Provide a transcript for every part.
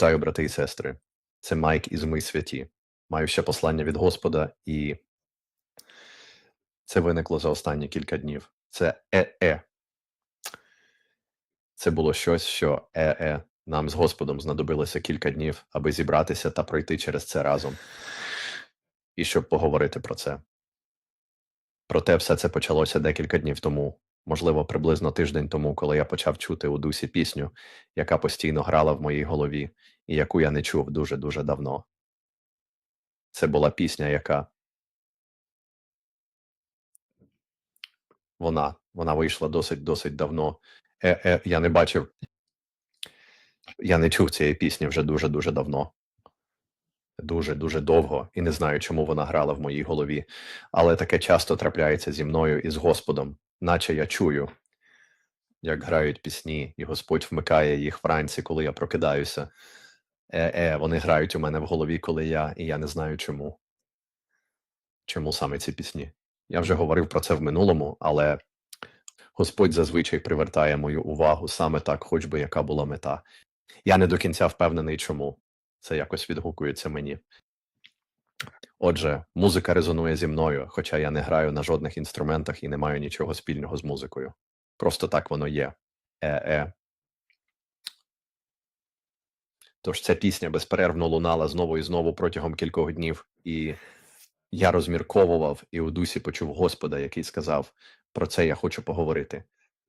Вітаю, брати і сестри. Це Майк із Ми святі. Маю ще послання від Господа, і це виникло за останні кілька днів. Це е-е. Це було щось, що е-е. Нам з Господом знадобилося кілька днів, аби зібратися та пройти через це разом. І щоб поговорити про це. Проте все це почалося декілька днів тому, можливо, приблизно тиждень тому, коли я почав чути у дусі пісню, яка постійно грала в моїй голові, і яку я не чув дуже-дуже давно. Це була пісня, яка вона, вона вийшла досить досить давно. Е, е, я не бачив, я не чув цієї пісні вже дуже-дуже давно. Дуже-дуже довго, і не знаю, чому вона грала в моїй голові. Але таке часто трапляється зі мною і з Господом, наче я чую, як грають пісні, і Господь вмикає їх вранці, коли я прокидаюся. Е-е, вони грають у мене в голові, коли я, і я не знаю чому. Чому саме ці пісні? Я вже говорив про це в минулому, але Господь зазвичай привертає мою увагу саме так, хоч би яка була мета. Я не до кінця впевнений, чому це якось відгукується мені. Отже, музика резонує зі мною, хоча я не граю на жодних інструментах і не маю нічого спільного з музикою. Просто так воно є. Е-е. Тож ця пісня безперервно лунала знову і знову протягом кількох днів, і я розмірковував і у дусі почув Господа, який сказав: про це я хочу поговорити.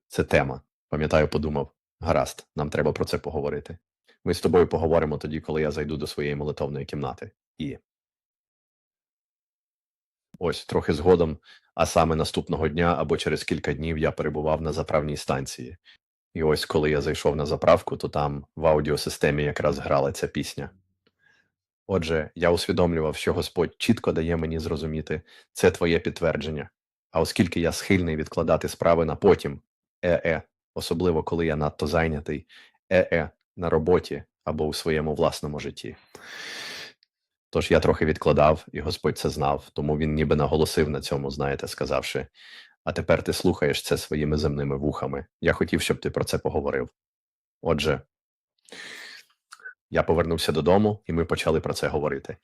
Це тема. Пам'ятаю, подумав: гаразд, нам треба про це поговорити. Ми з тобою поговоримо тоді, коли я зайду до своєї молитовної кімнати. І ось трохи згодом, а саме наступного дня або через кілька днів я перебував на заправній станції. І ось коли я зайшов на заправку, то там в аудіосистемі якраз грала ця пісня. Отже, я усвідомлював, що Господь чітко дає мені зрозуміти це твоє підтвердження. А оскільки я схильний відкладати справи на потім, е-е, особливо коли я надто зайнятий, е-е, на роботі або у своєму власному житті. Тож я трохи відкладав, і Господь це знав, тому він ніби наголосив на цьому, знаєте, сказавши: а тепер ти слухаєш це своїми земними вухами. Я хотів, щоб ти про це поговорив. Отже, я повернувся додому, і ми почали про це говорити.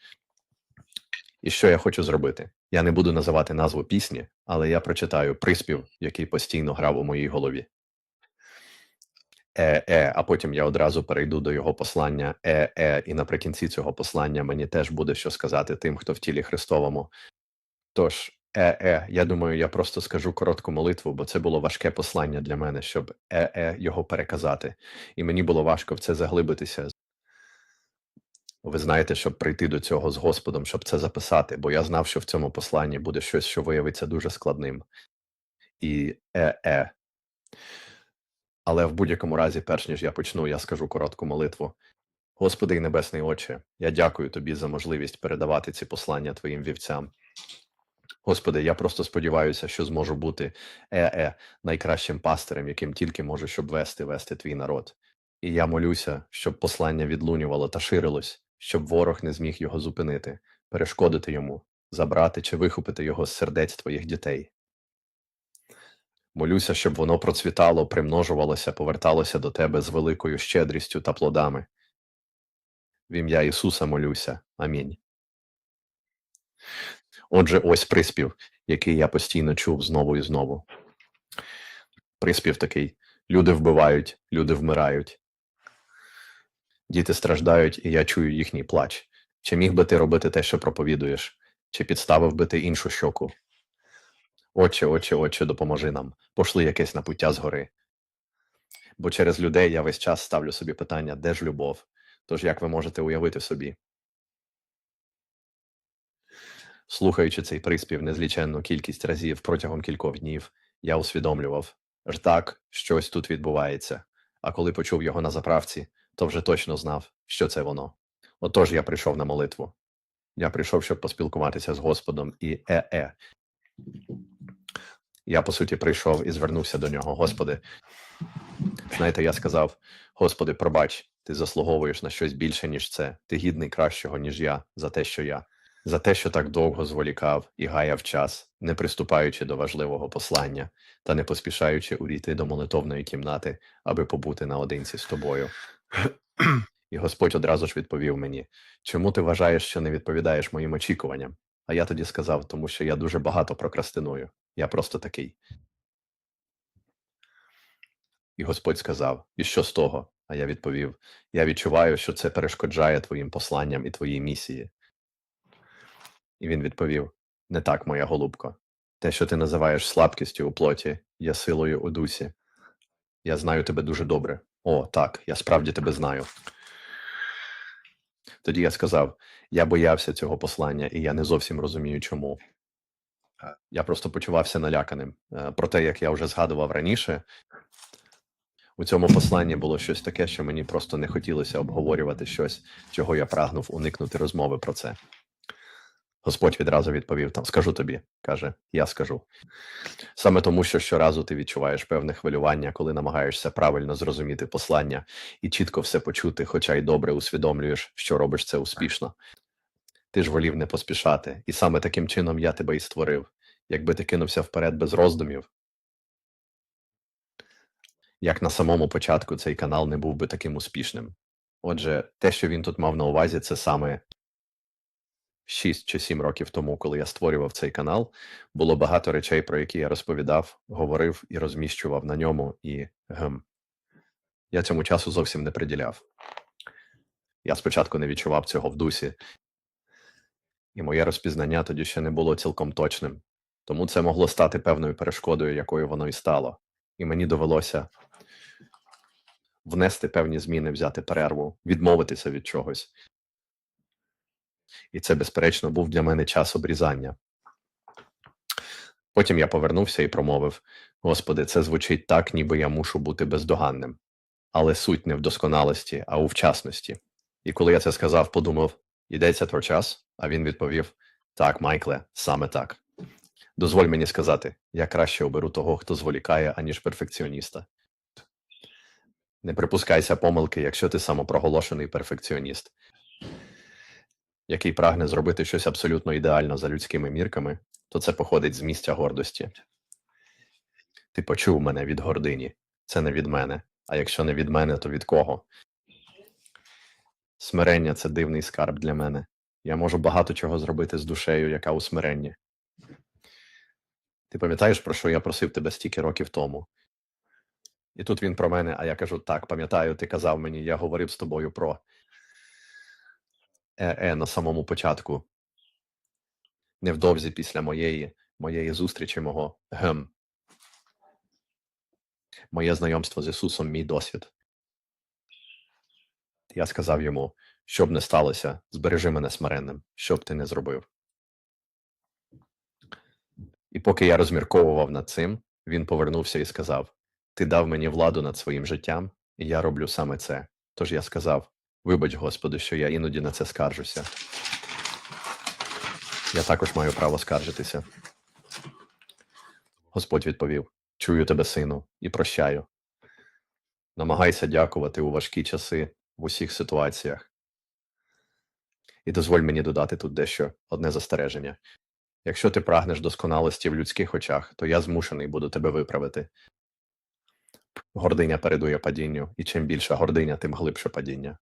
І що я хочу зробити? Я не буду називати назву пісні, але я прочитаю приспів, який постійно грав у моїй голові. Е-е, а потім я одразу перейду до його послання е-е, і наприкінці цього послання мені теж буде що сказати тим, хто в тілі Христовому. Тож, е-е, я думаю, я просто скажу коротку молитву, бо це було важке послання для мене, щоб е-е його переказати. І мені було важко в це заглибитися. Ви знаєте, щоб прийти до цього з Господом, щоб це записати, бо я знав, що в цьому посланні буде щось, що виявиться дуже складним. І е-е. Але в будь-якому разі, перш ніж я почну, я скажу коротку молитву. Господи і Небесний Отче, я дякую Тобі за можливість передавати ці послання Твоїм вівцям. Господи, я просто сподіваюся, що зможу бути е-е найкращим пастирем, яким тільки можу, щоб вести, вести твій народ. І я молюся, щоб послання відлунювало та ширилось, щоб ворог не зміг його зупинити, перешкодити йому, забрати чи вихопити його з сердець твоїх дітей. Молюся, щоб воно процвітало, примножувалося, поверталося до тебе з великою щедрістю та плодами. В ім'я Ісуса молюся. Амінь. Отже, ось приспів, який я постійно чув знову і знову. Приспів такий: люди вбивають, люди вмирають. Діти страждають, і я чую їхній плач. Чи міг би ти робити те, що проповідуєш, чи підставив би ти іншу щоку? Отче, отче, отче, допоможи нам, пошли якесь напуття згори. Бо через людей я весь час ставлю собі питання, де ж любов? Тож як ви можете уявити собі? Слухаючи цей приспів незліченну кількість разів протягом кількох днів, я усвідомлював ж так, щось тут відбувається, а коли почув його на заправці, то вже точно знав, що це воно. Отож я прийшов на молитву. Я прийшов, щоб поспілкуватися з Господом і е-е. Я, по суті, прийшов і звернувся до нього. Господи, знаєте, я сказав: Господи, пробач, ти заслуговуєш на щось більше, ніж це. Ти гідний кращого, ніж я, за те, що я, за те, що так довго зволікав і гаяв час, не приступаючи до важливого послання та не поспішаючи урійти до молитовної кімнати, аби побути наодинці з тобою. І Господь одразу ж відповів мені: чому ти вважаєш, що не відповідаєш моїм очікуванням? А я тоді сказав, тому що я дуже багато прокрастиную. Я просто такий. І Господь сказав: І що з того? А я відповів: Я відчуваю, що це перешкоджає твоїм посланням і твоїй місії. І він відповів: Не так, моя голубко. Те, що ти називаєш слабкістю у плоті, є силою у дусі. Я знаю тебе дуже добре. О, так, я справді тебе знаю. Тоді я сказав: я боявся цього послання, і я не зовсім розумію, чому. Я просто почувався наляканим. Е, Про те, як я вже згадував раніше, у цьому посланні було щось таке, що мені просто не хотілося обговорювати щось, чого я прагнув уникнути розмови про це. Господь відразу відповів: там скажу тобі, каже, я скажу. Саме тому, що щоразу ти відчуваєш певне хвилювання, коли намагаєшся правильно зрозуміти послання і чітко все почути, хоча й добре усвідомлюєш, що робиш це успішно. Ти ж волів не поспішати, і саме таким чином я тебе і створив. Якби ти кинувся вперед без роздумів, як на самому початку цей канал не був би таким успішним. Отже, те, що він тут мав на увазі, це саме 6 чи 7 років тому, коли я створював цей канал, було багато речей, про які я розповідав, говорив і розміщував на ньому, і гем. Я цьому часу зовсім не приділяв. Я спочатку не відчував цього в дусі, і моє розпізнання тоді ще не було цілком точним. Тому це могло стати певною перешкодою, якою воно і стало. І мені довелося внести певні зміни, взяти перерву, відмовитися від чогось. І це, безперечно, був для мене час обрізання. Потім я повернувся і промовив: Господи, це звучить так, ніби я мушу бути бездоганним. Але суть не в досконалості, а у вчасності. І коли я це сказав, подумав: йдеться про час? А він відповів: Так, Майкле, саме так. Дозволь мені сказати, я краще оберу того, хто зволікає, аніж перфекціоніста. Не припускайся помилки, якщо ти самопроголошений перфекціоніст, який прагне зробити щось абсолютно ідеально за людськими мірками, то це походить з місця гордості. Ти почув мене від гордині, це не від мене. А якщо не від мене, то від кого? Смирення це дивний скарб для мене. Я можу багато чого зробити з душею, яка у смиренні. Ти пам'ятаєш, про що я просив тебе стільки років тому? І тут він про мене, а я кажу: так, пам'ятаю, ти казав мені, я говорив з тобою про е, е на самому початку. Невдовзі після моєї, моєї зустрічі мого гем. Моє знайомство з Ісусом, мій досвід. Я сказав йому, що б не сталося, збережи мене смиренним, що б ти не зробив. І поки я розмірковував над цим, він повернувся і сказав: Ти дав мені владу над своїм життям, і я роблю саме це. Тож я сказав: Вибач, Господи, що я іноді на це скаржуся. Я також маю право скаржитися. Господь відповів: Чую тебе, сину, і прощаю. Намагайся дякувати у важкі часи в усіх ситуаціях. І дозволь мені додати тут дещо одне застереження. Якщо ти прагнеш досконалості в людських очах, то я змушений буду тебе виправити. Гординя передує падінню, і чим більша гординя, тим глибше падіння.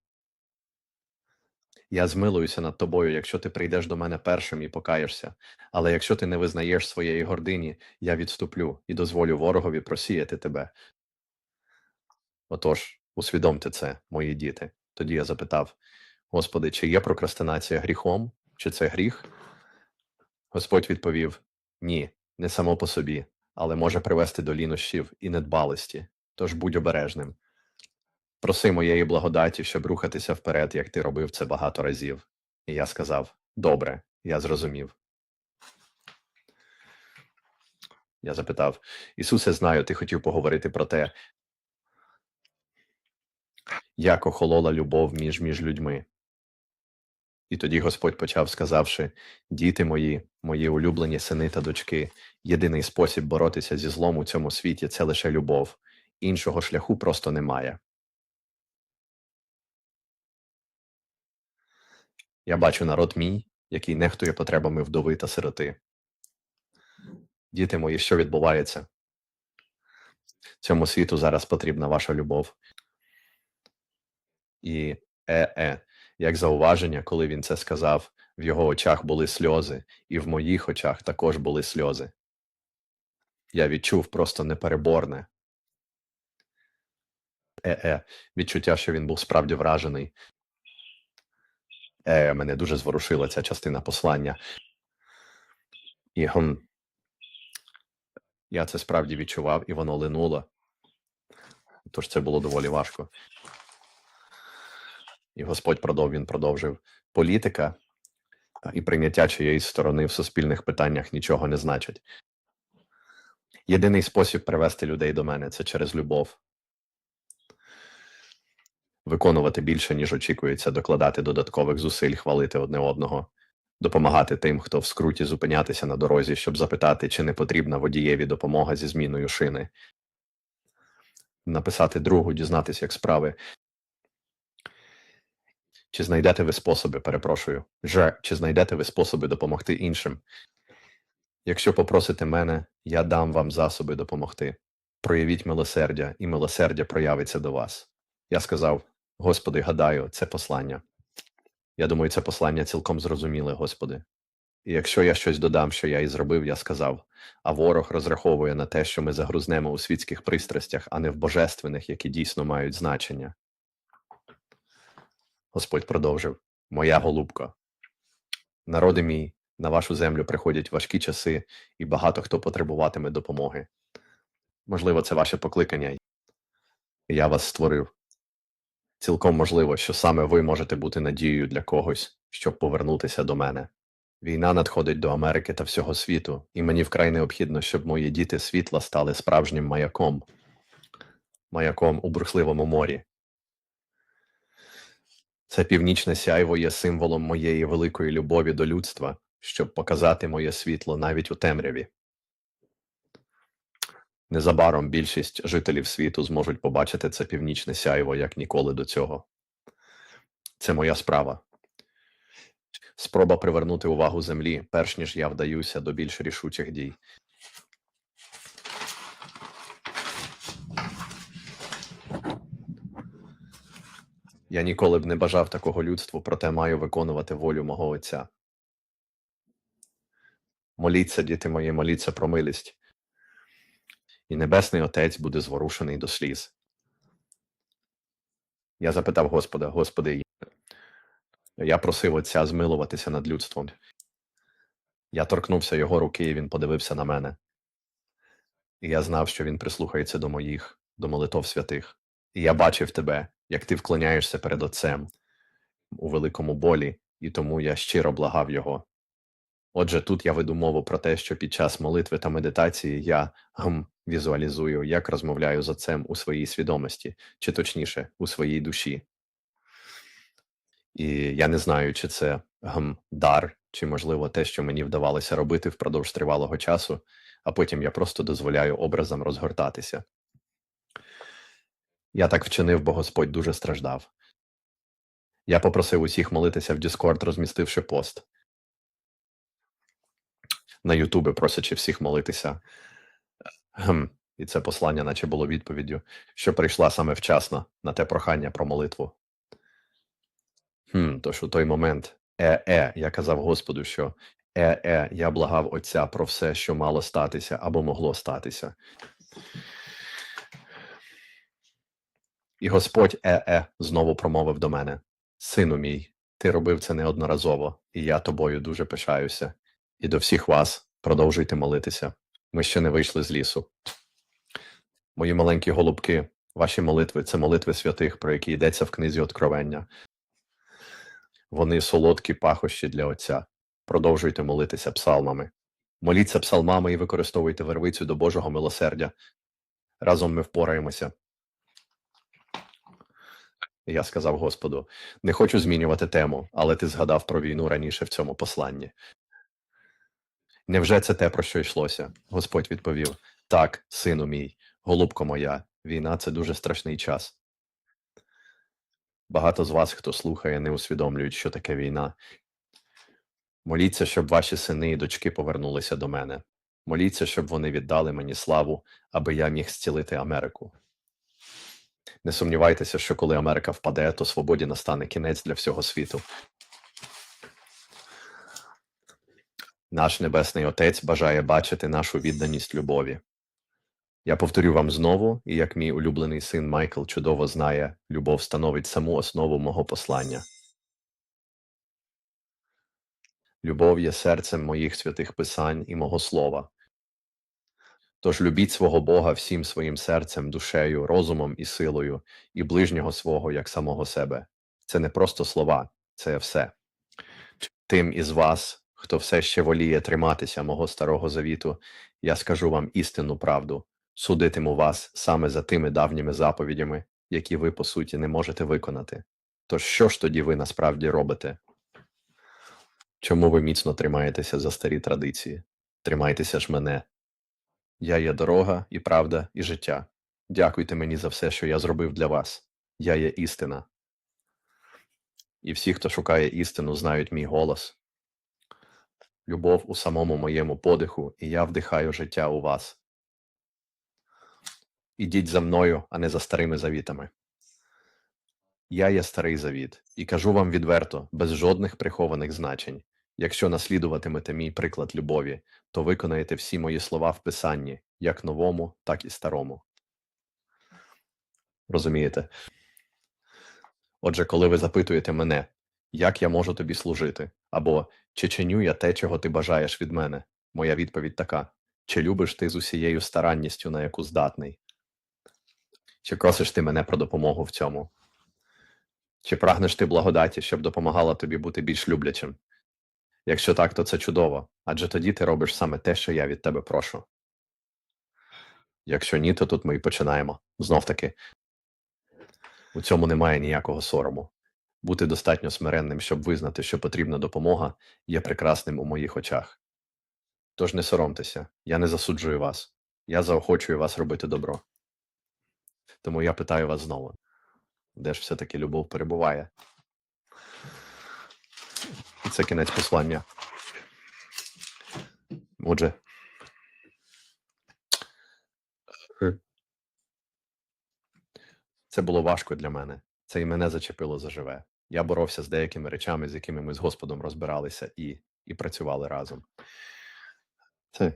Я змилуюся над тобою, якщо ти прийдеш до мене першим і покаєшся, але якщо ти не визнаєш своєї гордині, я відступлю і дозволю ворогові просіяти тебе. Отож, усвідомте це, мої діти. Тоді я запитав: Господи, чи є прокрастинація гріхом, чи це гріх? Господь відповів: Ні, не само по собі, але може привести до лінощів і недбалості. Тож будь обережним. Проси моєї благодаті, щоб рухатися вперед, як ти робив це багато разів. І я сказав: Добре, я зрозумів. Я запитав: Ісусе, знаю, ти хотів поговорити про те, як охолола любов між між людьми. І тоді Господь почав, сказавши: Діти мої, мої улюблені сини та дочки, єдиний спосіб боротися зі злом у цьому світі це лише любов. Іншого шляху просто немає. Я бачу народ мій, який нехтує потребами вдови та сироти. Діти мої, що відбувається? Цьому світу зараз потрібна ваша любов. І Е-е. Як зауваження, коли він це сказав, в його очах були сльози, і в моїх очах також були сльози. Я відчув просто непереборне. Е-е. Відчуття, що він був справді вражений. Е, мене дуже зворушила ця частина послання. І гм, я це справді відчував, і воно линуло. Тож це було доволі важко. І Господь продов, він продовжив політика і прийняття чиєїсь сторони в суспільних питаннях нічого не значить. Єдиний спосіб привести людей до мене це через любов. Виконувати більше, ніж очікується, докладати додаткових зусиль, хвалити одне одного, допомагати тим, хто в скруті зупинятися на дорозі, щоб запитати, чи не потрібна водієві допомога зі зміною шини, написати другу, дізнатися, як справи. Чи знайдете ви способи, перепрошую, же, чи знайдете ви способи допомогти іншим? Якщо попросите мене, я дам вам засоби допомогти. Проявіть милосердя, і милосердя проявиться до вас. Я сказав: Господи, гадаю, це послання. Я думаю, це послання цілком зрозуміле, Господи. І якщо я щось додам, що я і зробив, я сказав, а ворог розраховує на те, що ми загрузнемо у світських пристрастях, а не в божественних, які дійсно мають значення. Господь продовжив: Моя голубко, народи мій, на вашу землю приходять важкі часи, і багато хто потребуватиме допомоги. Можливо, це ваше покликання. Я вас створив. Цілком можливо, що саме ви можете бути надією для когось, щоб повернутися до мене. Війна надходить до Америки та всього світу, і мені вкрай необхідно, щоб мої діти світла стали справжнім маяком, маяком у бурхливому морі. Це північне сяйво є символом моєї великої любові до людства, щоб показати моє світло навіть у темряві. Незабаром більшість жителів світу зможуть побачити це північне сяйво як ніколи до цього. Це моя справа. Спроба привернути увагу землі, перш ніж я вдаюся до більш рішучих дій. Я ніколи б не бажав такого людству, проте маю виконувати волю мого Отця. Моліться, діти мої, моліться про милість. І Небесний Отець буде зворушений до сліз. Я запитав Господа, Господи, я просив Отця змилуватися над людством. Я торкнувся його руки, і він подивився на мене. І я знав, що він прислухається до моїх, до молитов святих. І я бачив тебе, як ти вклоняєшся перед Отцем у великому болі, і тому я щиро благав його. Отже, тут я веду мову про те, що під час молитви та медитації я гм, візуалізую, як розмовляю з Отцем у своїй свідомості, чи точніше, у своїй душі. І я не знаю, чи це гм, дар, чи, можливо, те, що мені вдавалося робити впродовж тривалого часу, а потім я просто дозволяю образам розгортатися. Я так вчинив, бо Господь дуже страждав. Я попросив усіх молитися в Discord, розмістивши пост. На Ютубі просячи всіх молитися. Гм, і це послання, наче було відповіддю, що прийшла саме вчасно на те прохання про молитву. Хм, тож у той момент е-е, я казав Господу, що е-е, я благав Отця про все, що мало статися або могло статися. І Господь е-е знову промовив до мене: Сину мій, ти робив це неодноразово, і я тобою дуже пишаюся. І до всіх вас продовжуйте молитися. Ми ще не вийшли з лісу. Мої маленькі голубки, ваші молитви це молитви святих, про які йдеться в книзі Откровення. Вони солодкі пахощі для Отця. Продовжуйте молитися псалмами. Моліться псалмами і використовуйте вервицю до Божого милосердя. Разом ми впораємося. Я сказав Господу: не хочу змінювати тему, але ти згадав про війну раніше в цьому посланні. Невже це те, про що йшлося? Господь відповів: Так, сину мій, голубко моя, війна це дуже страшний час. Багато з вас, хто слухає, не усвідомлюють, що таке війна. Моліться, щоб ваші сини і дочки повернулися до мене. Моліться, щоб вони віддали мені славу, аби я міг зцілити Америку. Не сумнівайтеся, що коли Америка впаде, то свободі настане кінець для всього світу. Наш Небесний Отець бажає бачити нашу відданість любові. Я повторю вам знову, і як мій улюблений син Майкл чудово знає, любов становить саму основу мого послання. Любов є серцем моїх святих писань і мого слова. Тож любіть свого Бога всім своїм серцем, душею, розумом і силою, і ближнього свого як самого себе. Це не просто слова, це все. Тим із вас, хто все ще воліє триматися мого старого завіту, я скажу вам істинну правду, судитиму вас саме за тими давніми заповідями, які ви, по суті, не можете виконати. Тож що ж тоді ви насправді робите? Чому ви міцно тримаєтеся за старі традиції? Тримайтеся ж мене. Я є дорога і правда, і життя. Дякуйте мені за все, що я зробив для вас. Я є істина. І всі, хто шукає істину, знають мій голос. Любов у самому моєму подиху, і я вдихаю життя у вас. Ідіть за мною, а не за старими завітами. Я є старий завіт, і кажу вам відверто, без жодних прихованих значень. Якщо наслідуватимете мій приклад любові, то виконаєте всі мої слова в писанні, як новому, так і старому. Розумієте? Отже, коли ви запитуєте мене, як я можу тобі служити, або чи чиню я те, чого ти бажаєш від мене, моя відповідь така: чи любиш ти з усією старанністю, на яку здатний? Чи просиш ти мене про допомогу в цьому? Чи прагнеш ти благодаті, щоб допомагала тобі бути більш люблячим? Якщо так, то це чудово, адже тоді ти робиш саме те, що я від тебе прошу. Якщо ні, то тут ми і починаємо. Знов таки, у цьому немає ніякого сорому. Бути достатньо смиренним, щоб визнати, що потрібна допомога, є прекрасним у моїх очах. Тож не соромтеся, я не засуджую вас, я заохочую вас робити добро. Тому я питаю вас знову, де ж все-таки любов перебуває? І це кінець послання. Отже. Це було важко для мене. Це і мене зачепило заживе. Я боровся з деякими речами, з якими ми з Господом розбиралися і, і працювали разом. Це.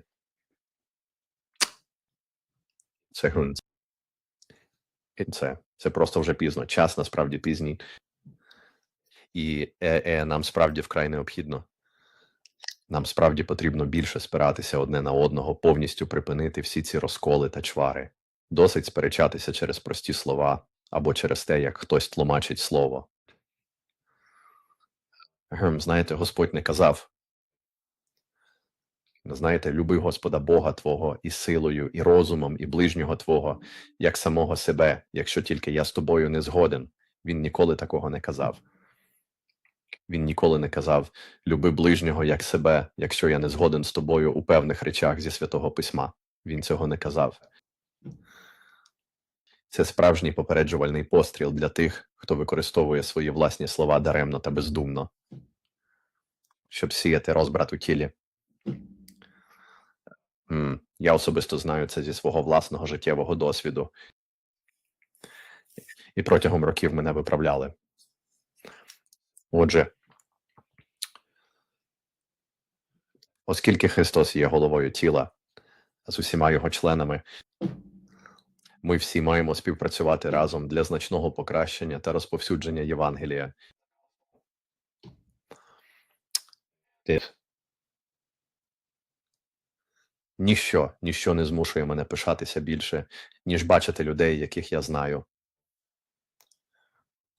Це. Це. Це просто вже пізно. Час насправді пізній. І е, е, нам справді вкрай необхідно. Нам справді потрібно більше спиратися одне на одного, повністю припинити всі ці розколи та чвари. Досить сперечатися через прості слова або через те, як хтось тлумачить слово. Гм, знаєте, Господь не казав. Знаєте, люби Господа Бога Твого і силою, і розумом, і ближнього Твого, як самого себе, якщо тільки я з тобою не згоден. Він ніколи такого не казав. Він ніколи не казав люби ближнього як себе, якщо я не згоден з тобою у певних речах зі святого письма. Він цього не казав. Це справжній попереджувальний постріл для тих, хто використовує свої власні слова даремно та бездумно, щоб сіяти розбрат у тілі. Я особисто знаю це зі свого власного життєвого досвіду. І протягом років мене виправляли. Отже, оскільки Христос є головою тіла з усіма його членами, ми всі маємо співпрацювати разом для значного покращення та розповсюдження Євангелія. Ніщо, ніщо не змушує мене пишатися більше, ніж бачити людей, яких я знаю,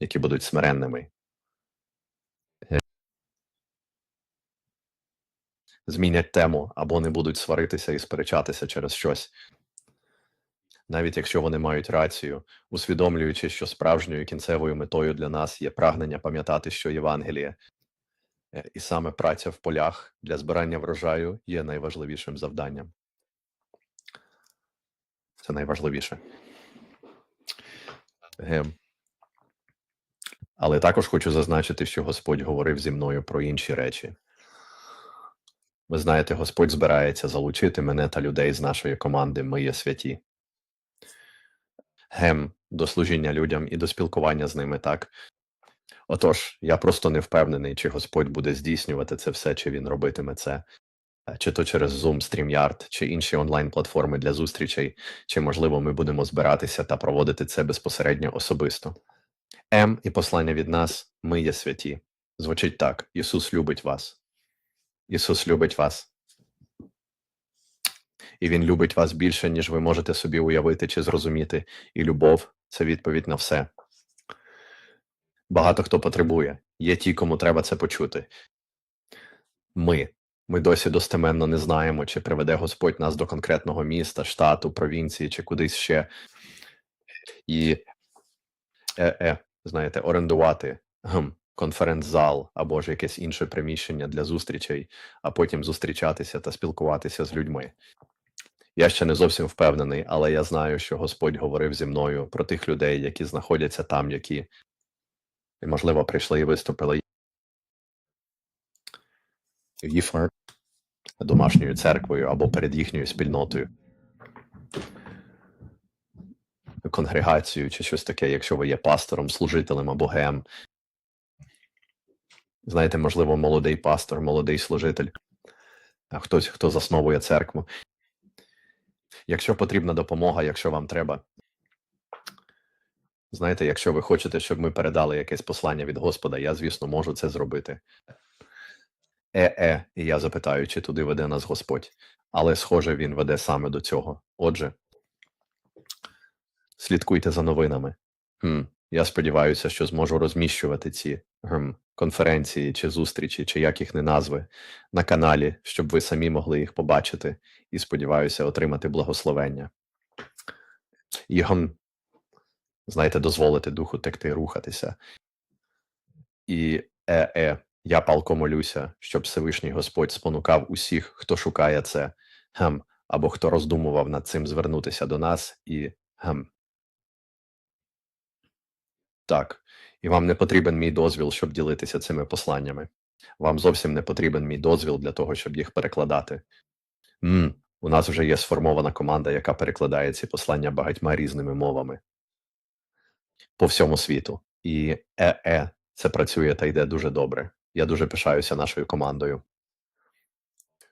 які будуть смиренними. Е, Змінять тему або не будуть сваритися і сперечатися через щось. Навіть якщо вони мають рацію, усвідомлюючи, що справжньою кінцевою метою для нас є прагнення пам'ятати, що Євангеліє, е, і саме праця в полях для збирання врожаю є найважливішим завданням. Це найважливіше. Але також хочу зазначити, що Господь говорив зі мною про інші речі. Ви знаєте, Господь збирається залучити мене та людей з нашої команди Ми є святі. Гем, до служіння людям і до спілкування з ними, так? Отож, я просто не впевнений, чи Господь буде здійснювати це все, чи він робитиме це, Е, чи то через Zoom, StreamYard, чи інші онлайн-платформи для зустрічей, чи, можливо, ми будемо збиратися та проводити це безпосередньо особисто. М і послання від нас ми є святі. Звучить так: Ісус любить вас. Ісус любить вас. І Він любить вас більше, ніж ви можете собі уявити чи зрозуміти. І любов це відповідь на все. Багато хто потребує. Є ті, кому треба це почути. Ми. Ми досі достеменно не знаємо, чи приведе Господь нас до конкретного міста, штату, провінції чи кудись ще. І е, е, знаєте, орендувати гм, конференц-зал або ж якесь інше приміщення для зустрічей, а потім зустрічатися та спілкуватися з людьми. Я ще не зовсім впевнений, але я знаю, що Господь говорив зі мною про тих людей, які знаходяться там, які, можливо, прийшли і виступили домашньою церквою або перед їхньою спільнотою, конгрегацією чи щось таке, якщо ви є пастором, служителем або гем. Знаєте, можливо, молодий пастор, молодий служитель, хтось, хто засновує церкву. Якщо потрібна допомога, якщо вам треба. Знаєте, якщо ви хочете, щоб ми передали якесь послання від Господа, я, звісно, можу це зробити. Е-е, і я запитаю, чи туди веде нас Господь. Але, схоже, він веде саме до цього. Отже, слідкуйте за новинами. Хм, я сподіваюся, що зможу розміщувати ці гм, конференції чи зустрічі, чи як їх не назви, на каналі, щоб ви самі могли їх побачити і сподіваюся отримати благословення. І гм, знаєте, дозволити духу текти рухатися. І е-е, я палко молюся, щоб Всевишній Господь спонукав усіх, хто шукає це, гем, або хто роздумував над цим звернутися до нас і гем. Так, і вам не потрібен мій дозвіл, щоб ділитися цими посланнями. Вам зовсім не потрібен мій дозвіл для того, щоб їх перекладати. м у нас вже є сформована команда, яка перекладає ці послання багатьма різними мовами по всьому світу. І е-е, це працює та йде дуже добре. Я дуже пишаюся нашою командою.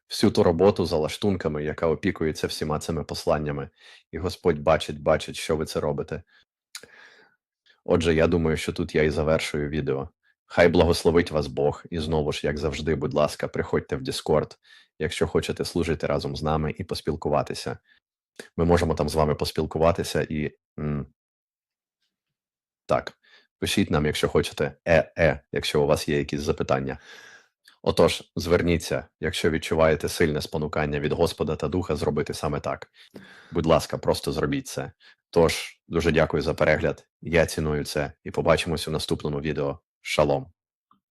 Всю ту роботу за лаштунками, яка опікується всіма цими посланнями, і Господь бачить, бачить, що ви це робите. Отже, я думаю, що тут я і завершую відео. Хай благословить вас Бог, і знову ж, як завжди, будь ласка, приходьте в Discord, якщо хочете служити разом з нами і поспілкуватися. Ми можемо там з вами поспілкуватися і. Так, пишіть нам, якщо хочете, е-е, якщо у вас є якісь запитання. Отож, зверніться, якщо відчуваєте сильне спонукання від Господа та Духа зробити саме так. Будь ласка, просто зробіть це. Тож, дуже дякую за перегляд. Я ціную це і побачимось у наступному відео. Шалом!